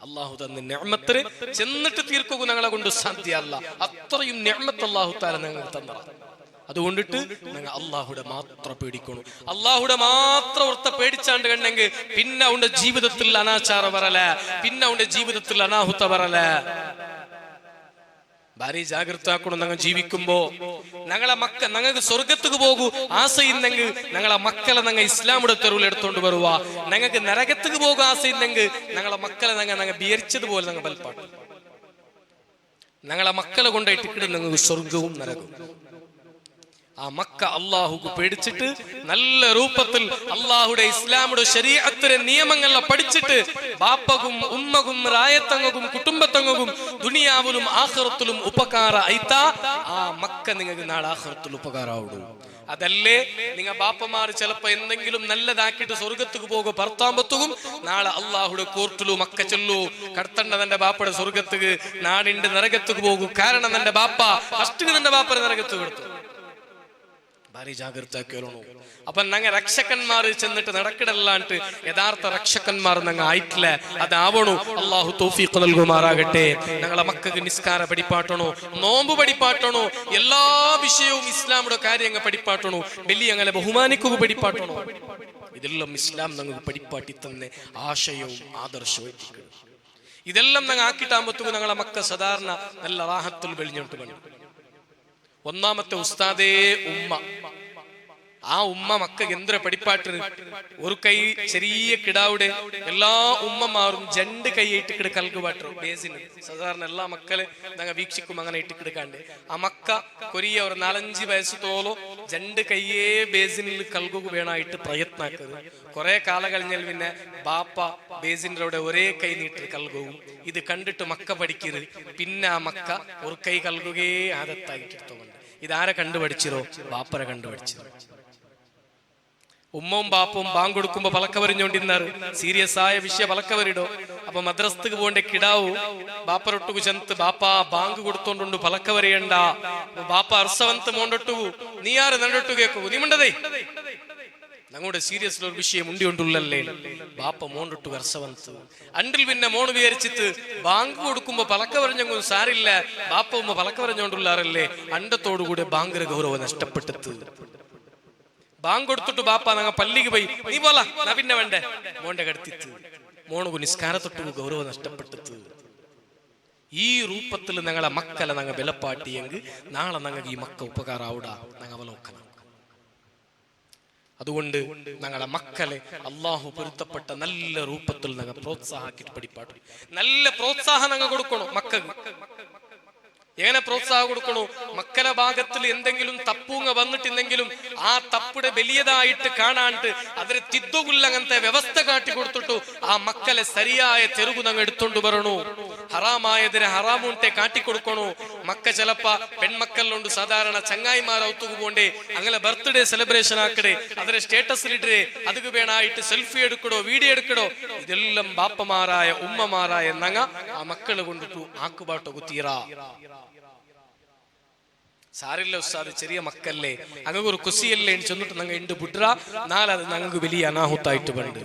അള്ളാഹു തന്ന നെഹ്മത്തിന് ചെന്നിട്ട് തീർക്കുക ഞങ്ങളെ കൊണ്ട് സാധ്യമല്ല അത്രയും ഞമ്മത്ത് അള്ളാഹു താല ഞങ്ങൾ തന്നറ അതുകൊണ്ടിട്ട് ഞങ്ങൾ അള്ളാഹുടെ മാത്രം പേടിക്കണം. അള്ളാഹുടെ മാത്രം ഓർത്ത പേടിച്ചാണ്ട് കണ്ടെങ്കിൽ പിന്നെ അവന്റെ ജീവിതത്തിൽ അനാചാര വരല. പിന്നെ അവന്റെ ജീവിതത്തിൽ അനാഹുത്ത വരല. ഭാര്യ ജാഗ്രത ആക്കണം ഞങ്ങൾ ജീവിക്കുമ്പോ ഞങ്ങളെ മക്ക ഞങ്ങൾക്ക് സ്വർഗത്തുക്ക് പോകൂ. ആസയിന്നെങ്കിൽ ഞങ്ങളെ മക്കളെ ഞങ്ങൾ ഇസ്ലാമുടെ തെരുവിൽ എടുത്തോണ്ട് വരുക ഞങ്ങൾക്ക് നരകത്തുക്ക് പോകുക ആസയിന്നെങ്കിൽ ഞങ്ങളെ മക്കളെ ഞങ്ങൾ ഞങ്ങൾ ബിയർച്ചതുപോലെ ഞങ്ങൾ ബൽപ്പാട്ട് ഞങ്ങളെ മക്കളെ കൊണ്ടായിട്ട് ഇക്കിടും ഞങ്ങൾക്ക് സ്വർഗവും നരകവും. ആ മക്ക അള്ളാഹുക്ക് പേടിച്ചിട്ട് നല്ല രൂപത്തിൽ അള്ളാഹുടെ ഇസ്ലാമുടെ ശരീരത്തിലെ നിയമങ്ങളെ പഠിച്ചിട്ട് ബാപ്പകും ഉമ്മകും റായത്തങ്ങകും കുടുംബത്തങ്ങകും ദുനിയാവിലും ആഹ്റത്തിലും ഉപകാര ഐത്ത ആ മക്ക നിങ്ങൾക്ക് നാളെ ആഹ്റത്തിൽ ഉപകാരാവുള്ളൂ അതല്ലേ നിങ്ങ ബാപ്പമാർ ചിലപ്പോ എന്തെങ്കിലും നല്ലതാക്കിയിട്ട് സ്വർഗത്തുക്ക് പോകും ഭർത്താമ്പത്തുകും നാളെ അള്ളാഹുടെ കോർട്ടിലു മക്ക ചെല്ലു കടത്തണ്ട തന്റെ ബാപ്പയുടെ സ്വർഗത്തുക്ക് നാടിന്റെ നരകത്തുക്ക് പോകും. കാരണം തന്റെ ബാപ്പ ഫസ്റ്റ് തന്റെ ബാപ്പയുടെ നരകത്ത് കൊടുത്തു. ഭാരി ജാഗ്രത കേൾക്കണു. അപ്പൊ ഞങ്ങ രക്ഷകന്മാർ ചെന്നിട്ട് നടക്കിടല്ലാണ്ട് യഥാർത്ഥ രക്ഷകന്മാർ നങ്ങ ആയിട്ടില്ല. അതാവണു. അള്ളാഹു തോഫീഖ് നൽകുമാറാകട്ടെ. ഞങ്ങളെ മക്കൾക്ക് നിസ്കാര പഠിപ്പാട്ടണോ. നോമ്പ് പഠിപ്പാട്ടണോ. എല്ലാ വിഷയവും ഇസ്ലാമുടെ കാര്യങ്ങൾ പഠിപ്പാട്ടണോ. വലിയ ഞങ്ങളെ ബഹുമാനിക്കുക പഠിപ്പാട്ടണോ. ഇതെല്ലാം ഇസ്ലാം ഞങ്ങൾക്ക് പഠിപ്പാട്ടി തന്നെ ആശയവും ആദർശവും ഇതെല്ലാം ഞങ്ങൾ ആക്കിട്ടാകുമ്പോഴത്തേക്കും ഞങ്ങളെ മക്ക സാധാരണ നല്ല റാഹത്തിൽ വെളിഞ്ഞോട്ട് പണി ഒന്നാമത്തെ ഉസ്താദേ ഉമ്മ. ആ ഉമ്മ മക്ക എന്തൊരു പഠിപ്പാട്ട് ഒരു കൈ ചെറിയ കിടാവുടെ എല്ലാ ഉമ്മമാരും രണ്ട് കൈ കിട കൽക്കുപാട്ട് ബേസിന്. സാധാരണ എല്ലാ മക്കളെ ഞങ്ങൾ വീക്ഷിക്കും അങ്ങനെ ഇട്ടിക്കിടുക്കാണ്ട് ആ മക്ക കൊരിയ ഒരു നാലഞ്ച് വയസ്സ് തോലോ രണ്ട് കൈയേ ബേസിനിൽ കൽകുക വേണമായിട്ട് പ്രയത്നാക്കുന്നത് കുറെ കാല കഴിഞ്ഞാൽ പിന്നെ ബാപ്പ ബേസിന്റെ ഒരേ കൈ നീട്ടി കൽകും ഇത് കണ്ടിട്ട് മക്ക പഠിക്കരുത്. പിന്നെ ആ മക്ക ഒരു കൈ കൽകുകേ ആദത്തായിട്ട് ഇതാരെ കണ്ടുപഠിച്ചിരോ? ബാപ്പരെ കണ്ടുപഠിച്ചിരോ? ഉമ്മവും ബാപ്പും ബാങ്ക് കൊടുക്കുമ്പോ പലക്കവരിഞ്ഞോണ്ടിരുന്നാറ്. സീരിയസ് ആയ വിഷയ പലക്കവരിടോ. അപ്പൊ മദ്രസ്തക്ക് പോകേണ്ട കിടാവു. ബാപ്പരൊട്ടുകു ചെന്ത് ബാപ്പ ബാങ്ക് കൊടുത്തോണ്ടുണ്ട് പലക്കവരിയണ്ട. ബാപ്പ അർസവന്ത് മോണ്ടൊട്ടു നീ ആര് നണ്ടൊട്ടു കേക്കു? നീ മിണ്ടതേ. ഞങ്ങളുടെ സീരിയസ് ഒരു വിഷയം ഉണ്ടിയുണ്ടുള്ളല്ലേ ബാപ്പ മോണ്ടൊട്ടു വർഷവന്ത് അണ്ടിൽ പിന്നെ മോണ് വിചാരിച്ചിട്ട് ബാങ്ക് കൊടുക്കുമ്പോ പലക്ക സാരില്ല. ബാപ്പ ഉമ്മ പലക്ക പറഞ്ഞോണ്ടുള്ളാറല്ലേ അണ്ടത്തോടുകൂടെ ബാങ്കര ഗൗരവം നഷ്ടപ്പെട്ടത്. ബാങ്ക് കൊടുത്തിട്ട് ബാപ്പ ഞങ്ങൾ പള്ളിക്ക് പോയി. നീ പോലാ പിന്നെ വേണ്ടേ? മോന്റെ കടത്തിത്ത്. മോണു നിസ്കാരത്തൊട്ട് ഗൗരവം നഷ്ടപ്പെട്ടത് ഈ രൂപത്തിൽ ഞങ്ങളെ മക്കളെ ഞങ്ങൾ വിലപ്പാട്ടിയെങ്കിൽ നാളെ ഞങ്ങൾക്ക് ഈ മക്ക ഉപകാരാവൂടാ ഞങ്ങൾ നോക്കണം. അതുകൊണ്ട് ഞങ്ങളെ മക്കളെ അള്ളാഹു പൊരുത്തപ്പെട്ട നല്ല രൂപത്തിൽ ഞങ്ങൾ പ്രോത്സാഹിക്കിട്ട് പഠിപ്പാട്ടു. നല്ല പ്രോത്സാഹം ഞങ്ങൾ മക്കൾ എങ്ങനെ പ്രോത്സാഹം കൊടുക്കണോ? മക്കളെ ഭാഗത്തിൽ എന്തെങ്കിലും തപ്പൂങ്ങ വന്നിട്ടുണ്ടെങ്കിലും ആ തപ്പുടെ വലിയതായിട്ട് കാണാണ്ട് അതിന് തിദ്ദുകുല്ല അങ്ങനത്തെ വ്യവസ്ഥ കാട്ടി കൊടുത്തിട്ടു ആ മക്കളെ ശരിയായ ഞങ്ങൾ എടുത്തോണ്ട് വരണു. ഹറാമായതിനെ ഹറാമൂണ്ടെ കാട്ടിക്കൊടുക്കണു മക്ക ചിലപ്പ പെൺമക്കളിലുണ്ട്. സാധാരണ ചങ്ങായിമാർ ഔത്തുക പോണ്ടേ അങ്ങനെ ബർത്ത്ഡേ സെലിബ്രേഷൻ ആക്കടേ അതിനെ സ്റ്റേറ്റസിലിട്ടേ അത് വേണായിട്ട് സെൽഫി എടുക്കടോ വീഡിയോ എടുക്കടോ. ഇതെല്ലാം ബാപ്പമാരായ ഉമ്മമാരായ നങ്ങ ആ മക്കളെ കൊണ്ടിട്ടു ആക്കുപാട്ടോ കുത്തീറ സാരില്ല ഉസ്താദ് ചെറിയ മക്കല്ലേ. അങ്ങ് ഒരു കുസിയല്ലേ ചെന്നിട്ട് ഞങ്ങൾ ഉണ്ട് നാളെ അത് ഞങ്ങൾക്ക് വലിയ അനാഹുത്തായിട്ട് പണ്ട്.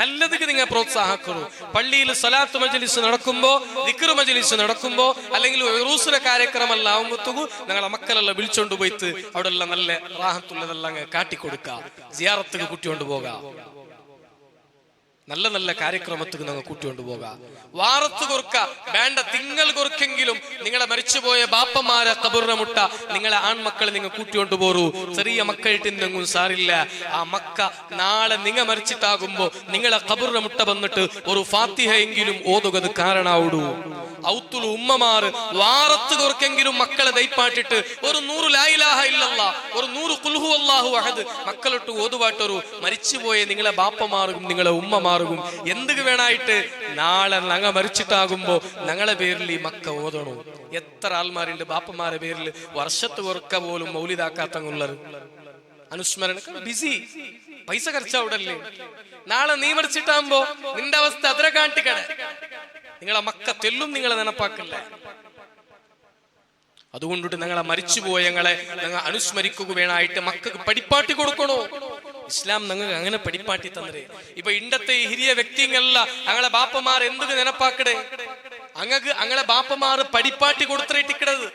നല്ലതിക്ക് നിങ്ങൾ പ്രോത്സാഹിക്കുന്നു പള്ളിയിൽ സലാത്ത് മജ്ലിസ് നടക്കുമ്പോൾ ദിക്ർ മജ്ലിസ് നടക്കുമ്പോൾ അല്ലെങ്കിൽ ഉറൂസിലെ കാര്യക്രമല്ല ആവുമ്പത്തുകു ഞങ്ങളെ മക്കളെല്ലാം വിളിച്ചോണ്ട് പോയിട്ട് അവിടെ നല്ല റാഹത്തുള്ളതെല്ലാം കാട്ടിക്കൊടുക്കുക. കാട്ടിക്കൊടുക്ക സിയാറത്തുക്ക് കുട്ടിക്കൊണ്ട് പോകാം. നല്ല നല്ല കാര്യക്രമത്തിൽ നിങ്ങൾ കൂട്ടിക്കൊണ്ടു പോകാം. വാറത്ത് കുറുക്ക വേണ്ട തിങ്കൾ കുറുക്കെങ്കിലും നിങ്ങളെ മരിച്ചുപോയ ബാപ്പമാരെ കബുറിനെ മുട്ട നിങ്ങളെ ആൺമക്കളെ നിങ്ങൾ കൂട്ടിക്കൊണ്ടു പോറൂ ചെറിയ മക്കളിട്ടെന്തെങ്കിലും സാറില്ല ആ മക്ക നാളെ നിങ്ങ മരിച്ചിട്ടാകുമ്പോ നിങ്ങളെ കബുറിനെ മുട്ട വന്നിട്ട് ഒരു ഫാത്തിഹ എങ്കിലും ഓതുകത് കാരണാവിടൂ. ഔത്തുളു ഉമ്മമാർ വാറത്ത് കുറുക്കെങ്കിലും മക്കളെ ദൈപ്പാട്ടിട്ട് ഒരു നൂറ് ലായിലാഹ ഇല്ലല്ല ഒരു നൂറ് കുൽഹു അല്ലാഹു അഹദ് മക്കളിട്ട് ഓതുവാട്ടൊരു മരിച്ചുപോയ നിങ്ങളെ ബാപ്പമാറും നിങ്ങളെ ഉമ്മമാറും എന്തുക വേണായിട്ട് നാളെ ഞങ്ങ മരിച്ചിട്ടാകുമ്പോ ഞങ്ങളെ പേരിൽ ഈ മക്ക ഓതണു? എത്ര ആൾമാരുണ്ട് ബാപ്പമാരെ പേരിൽ വർഷത്ത് കുറക്ക പോലും മൗലിതാക്കാത്തങ്ങുള്ളത് അനുസ്മരണ ബിസി പൈസ ഖർച്ചവിടല്ലേ നാളെ നീ മരിച്ചിട്ടാകുമ്പോ നിന്റെ അവസ്ഥ അതിരെ കാട്ടിക്കട നിങ്ങളെ മക്ക തെല്ലും നിങ്ങളെ നനപ്പാക്കില്ല? അതുകൊണ്ടിട്ട് ഞങ്ങളെ മരിച്ചുപോയ ഞങ്ങളെ ഞങ്ങൾ അനുസ്മരിക്കുക വേണായിട്ട് മക്കൾക്ക് പഠിപ്പാട്ടി കൊടുക്കണോ? ഇസ്ലാം നിങ്ങൾക്ക് അങ്ങനെ പഠിപ്പാട്ടി തന്നേ ഇപ്പൊ ഇണ്ടത്തെ ഹിരിയ വ്യക്തിങ്ങളല്ല ഞങ്ങളെ ബാപ്പമാർ എന്തൊക്കെ നെനപ്പാക്കടേ അങ്ങക്ക് ഞങ്ങളെ ബാപ്പമാർ പഠിപ്പാട്ടി കൊടുത്തിട്ടിക്കടത്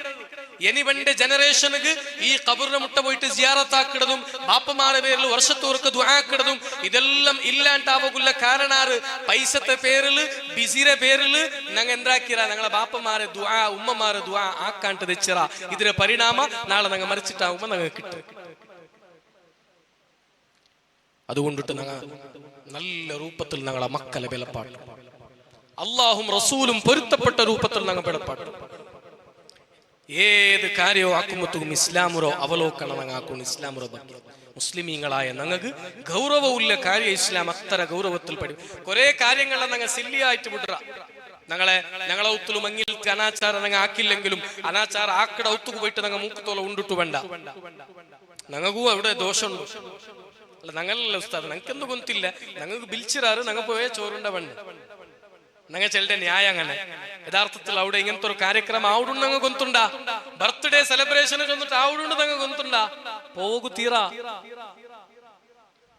എനിവന്റെ ജനറേഷനുക്ക് ഈ കബറിനെ മുട്ട പോയിട്ട് സിയാറത്താക്കിടതും ബാപ്പമാരെ പേരിൽ വർഷത്തോർക്ക് ദുആക്കിടതും ഇതെല്ലാം ഇല്ലാണ്ടാവുകുള്ള കാരണാറ്. പൈസത്തെ പേരിൽ ബിസിരെ പേരിൽ ഞങ്ങൾ എന്താക്കിറ ഞങ്ങളെ ബാപ്പമാരെ ദുആ ഉമ്മമാരെ ദുആ ആക്കാണ്ട് തെച്ചിറ ഇതിന്റെ പരിണാമ നാളെ ഞങ്ങൾ മരിച്ചിട്ടാവുമ്പോ ഞങ്ങൾ കിട്ടും. അതുകൊണ്ടിട്ട് ഞങ്ങൾ നല്ല രൂപത്തിൽ ഞങ്ങളെ മക്കളെ വിലപ്പാട്ട് അള്ളാഹും റസൂലും പൊരുത്തപ്പെട്ട രൂപത്തിൽ ഞങ്ങൾ വിലപ്പാട്ട് ഏത് കാര്യവും ആക്കുമ്പത്തും ഇസ്ലാമുറോ അവലോകണം ഞങ്ങൾക്കും ഇസ്ലാമുറോ ബക്കി മുസ്ലിമീങ്ങളായ ഞങ്ങൾക്ക് ഗൗരവമില്ല കാര്യം ഇസ്ലാം അത്ര ഗൗരവത്തിൽ പഠി കുറെ കാര്യങ്ങളെ ഞങ്ങൾ സില്ലിയായിട്ട് വിടുക. ഞങ്ങളെ ഞങ്ങളെ ഒത്തുലു മങ്ങിൽ അനാചാരം ഞങ്ങൾ ആക്കില്ലെങ്കിലും അനാചാര ആക്കട ഒത്തുക്ക് പോയിട്ട് ഞങ്ങൾ മൂക്കത്തോളം ഉണ്ടിട്ട് വേണ്ട. ഞങ്ങൾക്കും അവിടെ ദോഷമുണ്ട്. അല്ല ഞങ്ങളല്ല ഉസ്താദ്. ഞങ്ങൾക്ക് എന്ത് കൊന്നില്ല ഞങ്ങൾക്ക് ബിൽച്ചിറാറ് ഞങ്ങൾ പോയ ചോറുണ്ട പണ്ട് ഞങ്ങൾ ചെലുടെ ന്യായം അങ്ങനെ. യഥാർത്ഥത്തിൽ അവിടെ ഇങ്ങനത്തെ ഒരു കാര്യക്രമം ആവുടുണ്ട് ഞങ്ങൾ ഗൊന്തുണ്ട ബർത്ത്ഡേ സെലിബ്രേഷൻ ചെന്നിട്ട് ആവുടുണ്ട് ഞങ്ങൾ ഗൊന്തുണ്ട പോകു തീറ.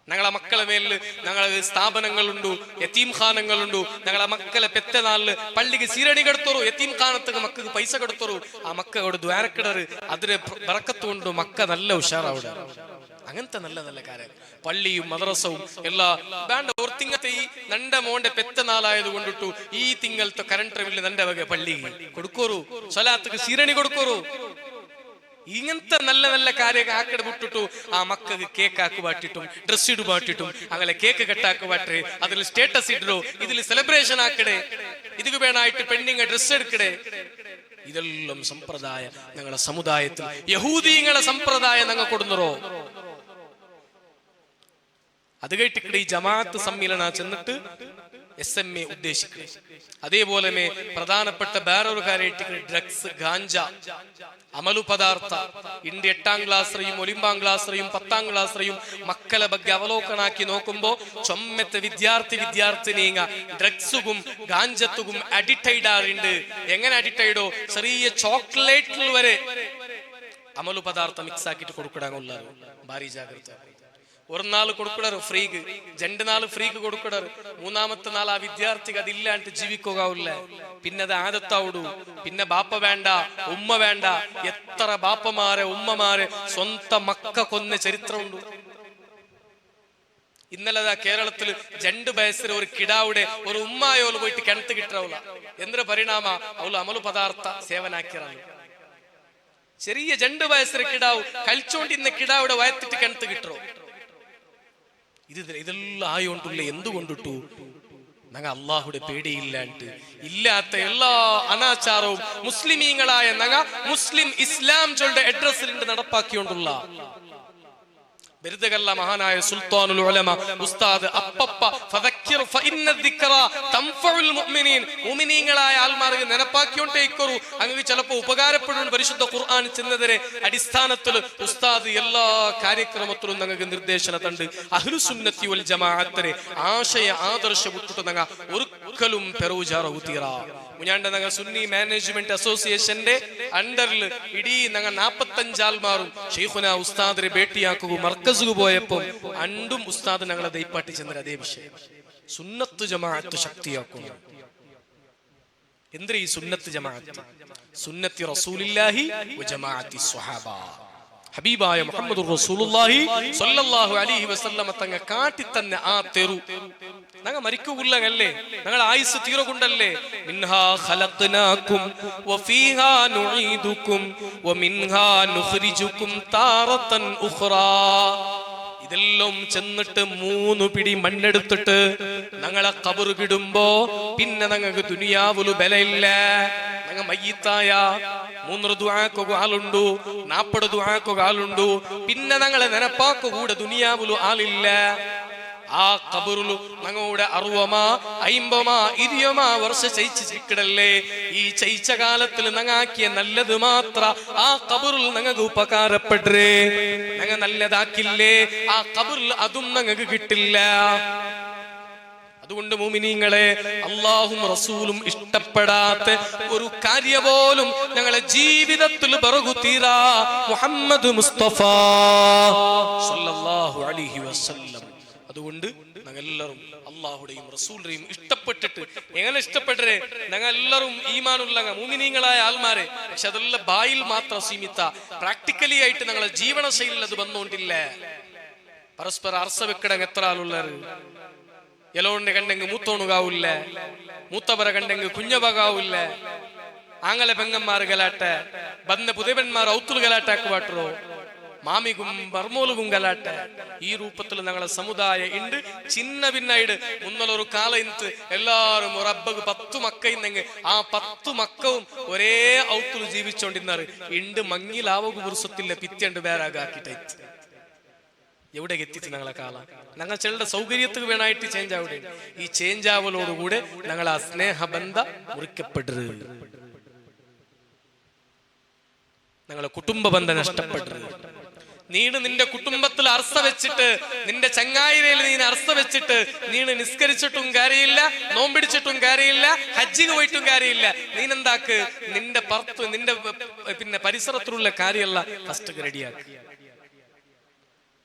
ഞങ്ങളെ മക്കളെ മേലിൽ ഞങ്ങളെ സ്ഥാപനങ്ങളുണ്ട് യത്തീം ഖാനങ്ങളുണ്ട്. ഞങ്ങളെ മക്കളെ പെറ്റനാളിൽ പള്ളിക്ക് സീരണി കെടുത്തോറു യത്തീം ഖാനത്ത് മക്കൾക്ക് പൈസ കെടുത്തോറു ആ മക്ക അവിടെ ദ്വാരക്കിടറ്. അതിന് പറക്കത്തുകൊണ്ട് മക്ക നല്ല ഉഷാറാവിടെ അങ്ങനത്തെ നല്ല നല്ല കാര്യം പള്ളിയും മദ്രസവും എല്ലാ വേണ്ട ഓർത്തിങ്ങത്തെ തിങ്ങത്തെ ഈ നണ്ട മോന്റെ പെത്ത നാളായത് കൊണ്ടിട്ടു ഈ തിങ്ങൽത്തെ കരണ്ട് ബില്ല് നന്റെ വക പള്ളി കൊടുക്കോറു. സ്വലാത്തക്ക് സീരണി കൊടുക്കോറു. ഇങ്ങനത്തെ നല്ല നല്ല കാര്യം ആക്കട വിട്ടിട്ടു ആ മക്കൾക്ക് കേക്ക് ആക്കുവാട്ടിട്ടും ഡ്രസ് ഇടുപാട്ടിട്ടും അങ്ങനെ കേക്ക് കെട്ടാക്കുവാട്ടെ അതിൽ സ്റ്റേറ്റസ് ഇടോ ഇതിൽ സെലിബ്രേഷൻ ആക്കടേ ഇതിക്ക് വേണമായിട്ട് പെണ്ണിങ്ങ ഡ്രസ് എടുക്കടേ. ഇതെല്ലാം സമ്പ്രദായ ഞങ്ങളെ സമുദായത്തിൽ യഹൂദീങ്ങളെ സമ്പ്രദായം ഞങ്ങൾ കൊടുന്നറോ. അത് കേട്ടിട്ട് ഈ ജമാഅത്ത് സമ്മേളന ചെന്നിട്ട് എസ് എം എ ഉദ്ദേശിക്കുക അതേപോലെ പ്രധാനപ്പെട്ട വേറൊരു കാര്യമായിട്ട് ഡ്രഗ്സ് ഗാഞ്ച അമലു പദാർത്ഥ ഇന്ത്യ എട്ടാം ക്ലാസ്സറിയും ഒലിമ്പാം ക്ലാസ്സറിയും പത്താം ക്ലാസ്സറിയും മക്കളെ ಬಗ್ಗೆ അവലോകനാക്കി നോക്കുമ്പോ ചൊമ്മത്തെ വിദ്യാർത്ഥി വിദ്യാർത്ഥിനീങ്ങ ഡ്രഗ്സുകും ഗാഞ്ചത്തുകും അഡിക്റ്റൈഡ് ആറുണ്ട് എങ്ങനെ അഡിക്റ്റൈഡോ ചെറിയ ചോക്ലേറ്റിൽ വരെ അമലു പദാർത്ഥം മിക്സ് ആക്കിയിട്ട് കൊടുക്കടാങ്ങുള്ളത് ഭാരി ജാഗ്രത ഒരു നാൾ കൊടുക്കടാറ് ഫ്രീക്ക്. രണ്ട് നാൾ ഫ്രീക്ക് കൊടുക്കടാറ് മൂന്നാമത്തെ നാൾ ആ വിദ്യാർത്ഥിക്ക് അതില്ലാണ്ട് ജീവിക്കുകയില്ല. പിന്നെ അത് ആദത്താവിടൂ. പിന്നെ ബാപ്പ വേണ്ട ഉമ്മ വേണ്ട. എത്ര ബാപ്പമാരെ ഉമ്മമാരെ സ്വന്തം മക്ക കൊന്ന ചരിത്രമുണ്ട്. ഇന്നലെ കേരളത്തിൽ രണ്ട് വയസ്സിൽ ഒരു കിടാവിടെ ഒരു ഉമ്മായോൽ പോയിട്ട് കിണത്ത് കിട്ടാവുള്ള എന്തൊരു പരിണാമ? അവൾ അമലു പദാർത്ഥ സേവനാക്കിയതാണ്. ചെറിയ രണ്ട് വയസ്സിലെ കിടാവ് കളിച്ചോണ്ടിരുന്ന കിടാവിടെ വയത്തിട്ട് കിണത്ത് കിട്ടറോ ഇത് ഇതെല്ലാം ആയോണ്ടുള്ള എന്തുകൊണ്ടിട്ടു? ഞങ്ങൾ അള്ളാഹുടെ പേടിയില്ലാണ്ട് ഇല്ലാത്ത എല്ലാ അനാചാരവും മുസ്ലിമീങ്ങളായ ഞങ്ങ മുസ്ലിം ഇസ്ലാം ചൊല്ലുടെ അഡ്രസ്സിലുണ്ട് നടപ്പാക്കിയോണ്ടുള്ള ബിരുദകല്ല മഹാനായ സുൽത്താനുൽ ഉലമ ഉസ്താദ് അപ്പപ്പ മുഅ്മിനീങ്ങളായ ആൾമാർക്ക് നെനപ്പാക്കിയോണ്ടേ ഇക്കറു അങ്ങ് ചിലപ്പോൾ ഉപകാരപ്പെടുന്ന പരിശുദ്ധ ഖുർആൻ ചെന്നതിനെ അടിസ്ഥാനത്തിൽ ഉസ്താദ് എല്ലാ കാര്യക്രമത്തിലും ഞങ്ങൾക്ക് നിർദ്ദേശന തണ്ട്. അഹ്ലുസുന്നത്തി വൽ ജമാഅത്തിനെ ആശയ ആദർശ വിട്ടിട്ട് ഞങ്ങൾ ഒരിക്കലും പെറവുചാറവു തീറ മുഞ്ഞാണ്ട ഞങ്ങൾ സുന്നി മാനേജ്മെന്റ് അസോസിയേഷന്റെ അണ്ടറിൽ ഇടീ ഞങ്ങൾ നാപ്പത്തഞ്ചാൽമാറും ഷെയ്ഖുന ഉസ്താദിനെ ഭേട്ടിയാക്കുക മർക്കസുക പോയപ്പോൾ അണ്ടും ഉസ്താദ് ഞങ്ങളെ ദൈപ്പാട്ടി ചെന്നത് അതേ വിഷയം. സുന്നത്ത് ജമാഅത്ത് ശക്തിയാക്കുന്നു. എന്തിനാ ഈ സുന്നത്ത് ജമാഅത്ത്? സുന്നത്തി റസൂലില്ലാഹി ജമാഅത്തി സ്വഹാബ. ഹബീബായ മുഹമ്മദ് റസൂലുള്ളാഹി സ്വല്ലല്ലാഹു അലൈഹി വസല്ലമ തങ്ങ കാട്ടി തന്നെ ആ തെരു. ഞങ്ങ മരിക്കുള്ളങ്ങല്ലേ ഞങ്ങൾ ആയുസ് തീരകൊണ്ടല്ലേ മിൻഹാ ഖലഖ്നാകും വ വഫീഹാ നുഈദുകും മിൻഹാ നുഖ്രിജുകും താറതൻ ഉഖ്റാ. ഇതെല്ലാം ചെന്നിട്ട് മൂന്ന് പിടി മണ്ണെടുത്തിട്ട് ഞങ്ങളെ കബറുകിടുമ്പോ പിന്നെ ഞങ്ങൾക്ക് ദുനിയാവുലു ബലയില്ല. ഞങ്ങൾ മയ്യത്തായ മൂന്നര ദുആക്കൊക്കെ ആളുണ്ടു നാപ്പത് ദുആക്കൊക്കെ ആളുണ്ടു. പിന്നെ ഞങ്ങളെ നെനപ്പാക്കു കൂടെ ദുനിയാവുലു ആളില്ല. ആ കബറുലു ഞങ്ങളുടെ അറുവമാ അയിമ്പമാ ഇരിയമാ വർഷ ചയിച്ച് ഈ ചയിച്ച കാലത്തിൽ ഞങ്ങാക്കിയ നല്ലത് മാത്ര ആ കബറിൽ ഞങ്ങൾക്ക് ഉപകാരപ്പെട്ടേ ഞങ്ങ നല്ലതാക്കില്ലേ? ആ കബറിൽ അതും ഞങ്ങൾക്ക് കിട്ടില്ല. അതുകൊണ്ട് മോമിനിങ്ങളെ അള്ളാഹും റസൂലും ഇഷ്ടപ്പെടാത്ത ഒരു കാര്യ പോലും ഞങ്ങളെ ജീവിതത്തിൽ തീരാ. മുഹമ്മദ് മുസ്തഫ സല്ലല്ലാഹു അലൈഹി വസല്ലം. അതുകൊണ്ട് ഞങ്ങളെല്ലാവരും അള്ളാഹുടെയും റസൂലിനെയും ഇഷ്ടപ്പെട്ടിട്ട് ഞങ്ങൾ ഇഷ്ടപ്പെട്ടരെ ഞങ്ങളെല്ലാവരും ഈമാനുള്ള മൂമിനീങ്ങളായ ആൾമാരെ. പക്ഷെ അതല്ല ബായിൽ മാത്രം സീമിത്ത പ്രാക്ടിക്കലി ആയിട്ട് ഞങ്ങളെ ജീവനശൈലിയിൽ അത് വന്നുകൊണ്ടില്ല. പരസ്പര അർസ വെക്കടങ് എത്ര ആളുള്ളത് എലോണിന്റെ കണ്ടെങ്കിൽ മൂത്തോണുകാവില്ല. മൂത്തവരെ കണ്ടെങ്കിൽ കുഞ്ഞവകാവില്ല. ആങ്ങളെ പെങ്ങന്മാർ ഗലാട്ടെ ബന്ന പുതിയവന്മാർ ഔത്തുൽ ഗലാട്ടാക്കുവാട്ടോ മാമികും ബർമോലുകും ഗലാട്ട ഈ രൂപത്തിൽ ഞങ്ങളെ സമുദായ ഉണ്ട് ചിന്ന ഭിന്നായിട്ട് മുന്നലൊരു കാല ഇന്ന് എല്ലാരും ഒരു അബ്ബക്ക് പത്തു മക്ക ആ പത്തു മക്കവും ഒരേ ഔത്തുൽ ജീവിച്ചോണ്ടിരുന്നാറ് ഇണ്ട് മങ്ങിലാവകു പുരുഷത്തില്ല പിത്തേണ്ട് വേറാകാക്കിട്ട് എവിടെ എത്തിച്ച് ഞങ്ങളെ കാല ഞങ്ങൾ ചിലരുടെ സൗകര്യത്തിന് വേണമായിട്ട് ചേഞ്ച് ആവിടെ? ഈ ചേഞ്ച് ആവലോടുകൂടെ ഞങ്ങൾ ആ സ്നേഹബന്ധ മുറിക്കപ്പെടരുത് ഞങ്ങളെ കുടുംബ ബന്ധം നഷ്ടപ്പെടരുത് നീണ് നിന്റെ കുടുംബത്തിൽ അർസ വെച്ചിട്ട് നിന്റെ ചങ്ങായിരയിൽ നീ അർസ വെച്ചിട്ട് നീണ് നിസ്കരിച്ചിട്ടും കാര്യമില്ല നോമ്പിടിച്ചിട്ടും കാര്യമില്ല ഹജ്ജിന് പോയിട്ടും കാര്യമില്ല. നീ എന്താക്ക് നിന്റെ പുറത്ത് നിന്റെ പിന്നെ പരിസരത്തിലുള്ള കാര്യമല്ല ഫസ്റ്റ് റെഡിയാക്കി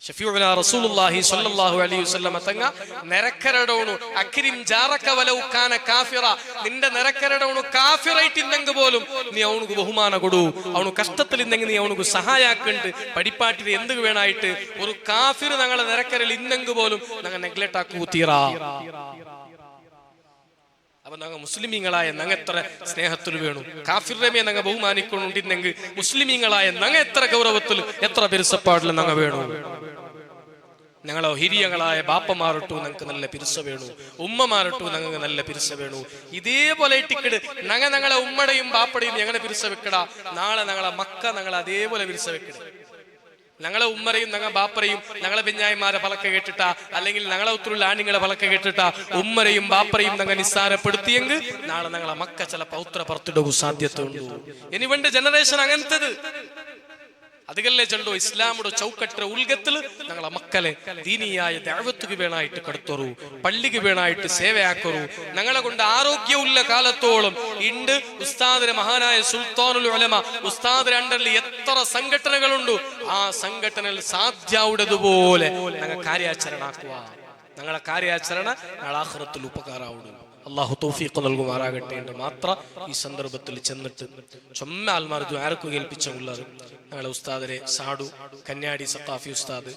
ഷഫീഉന റസൂലുള്ളാഹി സ്വല്ലല്ലാഹു അലൈഹി വസല്ലം തങ്ങ നരക്കരടോണു. അക്രിം ജാറക വലൗ കാന കാഫിറ. നിന്റെ നരക്കരടോണു കാഫിറൈറ്റ് പോലും നീ അവനുക്ക് ബഹുമാന കൊടു. അവനു കഷ്ടത്തിൽ ഇന്നെങ്കിൽ നീ അവനുക്ക് സഹായാക്കുണ്ട്. പഠിപ്പാട്ടിൽ എന്ത് വേണായിട്ട് ഒരു കാഫിർ ഞങ്ങളെ നരക്കരൽ ഇന്നെങ്കിൽ പോലും ഞങ്ങൾ നെഗ്ലക്ട് ആക്കൂ തീറാ. അപ്പൊ ഞങ്ങൾ മുസ്ലിമീങ്ങളായ ഞങ്ങൾ എത്ര സ്നേഹത്തിൽ വേണു. കാഫിറമേ ഞങ്ങൾ ബഹുമാനിക്കൊണ്ടിരുന്നെങ്കിൽ മുസ്ലിമീങ്ങളായ ഞങ്ങൾ എത്ര ഗൗരവത്തിൽ എത്ര പെരുസപ്പാടിൽ ഞങ്ങൾ വേണു. ഞങ്ങളെ ഹിരിയങ്ങളായ ബാപ്പമാരട്ടു ഞങ്ങൾക്ക് നല്ല പിരിസ വേണു. ഉമ്മമാരട്ടു ഞങ്ങൾക്ക് നല്ല പിരിസ വേണു. ഇതേപോലെ ടിക്കറ്റ് ഞങ്ങൾ ഞങ്ങളെ ഉമ്മടയും ബാപ്പയുടെയും ഞങ്ങളെ പിരിസ വെക്കടാ? നാളെ ഞങ്ങളെ മക്ക ഞങ്ങളെ അതേപോലെ പിരിസ വെക്കട. ഞങ്ങളെ ഉമ്മറയും ഞങ്ങൾ ബാപ്പറയും ഞങ്ങളെ പെഞ്ഞായിമാരെ പലക്ക കേട്ടിട്ടാ അല്ലെങ്കിൽ ഞങ്ങളെ ഒത്തുള്ള ആണിങ്ങളെ പലക്ക കേട്ടിട്ടാ ഉമ്മരയും ബാപ്പറയും ഞങ്ങൾ നിസ്സാരപ്പെടുത്തിയെങ്കിൽ നാളെ ഞങ്ങളെ മക്ക ചില പൗത്ര പുറത്തിടവും സാധ്യത ഉണ്ടോ വേണ്ട ജനറേഷൻ അങ്ങനത്തത്. അതുകല്ലേ ചെണ്ടോ ഇസ്ലാമുടെ ചൗക്കട്ട ഉൽഗത്തിൽ ഞങ്ങളെ മക്കളെ ദീനിയായ ദേവത്തുക്ക് വേണായിട്ട് കടത്തോറു പള്ളിക്ക് വേണായിട്ട് സേവയാക്കറു. ഞങ്ങളെ കൊണ്ട് ആരോഗ്യമുള്ള കാലത്തോളം. ഇണ്ട് ഉസ്താദിന് മഹാനായ സുൽത്താനുൽ ഉലമ. ഉസ്താദ് അണ്ടറിൽ എത്ര സംഘടനകളുണ്ട്. ആ സംഘടനയിൽ സാധ്യാവുടതുപോലെ ഞങ്ങൾ കാര്യാചരണാക്കുക. ഞങ്ങളെ കാര്യാചരണ നാളാഹ്റത്തിൽ ഉപകാരാവുള്ളൂ അള്ളാഹു തൗഫീഖ് നൽകുമാറാകട്ടെ എന്ന് മാത്രം ഈ സന്ദർഭത്തിൽ ചെന്നിട്ട് ചൊമ്മ ആൽമാർ ദ്വാരക്കു കേൾപ്പിച്ച ഉള്ളത് ഞങ്ങളെ ഉസ്താദിനെ സാഡു കന്യാടി സത്താഫി ഉസ്താദ്.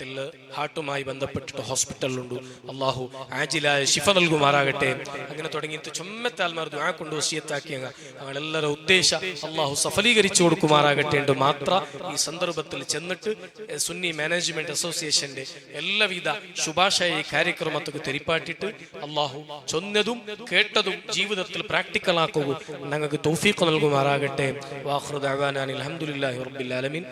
തെല്ല് ഹാർട്ടുമായി ബന്ധപ്പെട്ടിട്ട് ഹോസ്പിറ്റലിലുണ്ട്. അള്ളാഹു ആജിലായ ശിഫ നൽകുമാറാകട്ടെ. അങ്ങനെ തുടങ്ങിയിട്ട് ചുമ്മത്താൽമാർ ദുആ കൊണ്ട് വസിയത്താക്കിയ ഞങ്ങളെല്ലാവരും ഉദ്ദേശ അള്ളാഹു സഫലീകരിച്ചു കൊടുക്കുമാറാകട്ടെ എന്ന് മാത്രം ഈ സന്ദർഭത്തിൽ ചെന്നിട്ട് സുന്നി മാനേജ്മെന്റ് അസോസിയേഷന്റെ എല്ലാവിധ ശുഭാശയ ഈ കാര്യക്രമത്തിന് തെരിപ്പാട്ടിട്ട് അള്ളാഹു ചൊന്നതും കേട്ടതും ജീവിതത്തിൽ പ്രാക്ടിക്കൽ ആക്കുക ഞങ്ങൾക്ക് തൗഫീഖ് നൽകുമാറാകട്ടെ. വാഹൃദാൻ അലഹമുല്ലാഹി റബ്ബിൽ ആലമീൻ.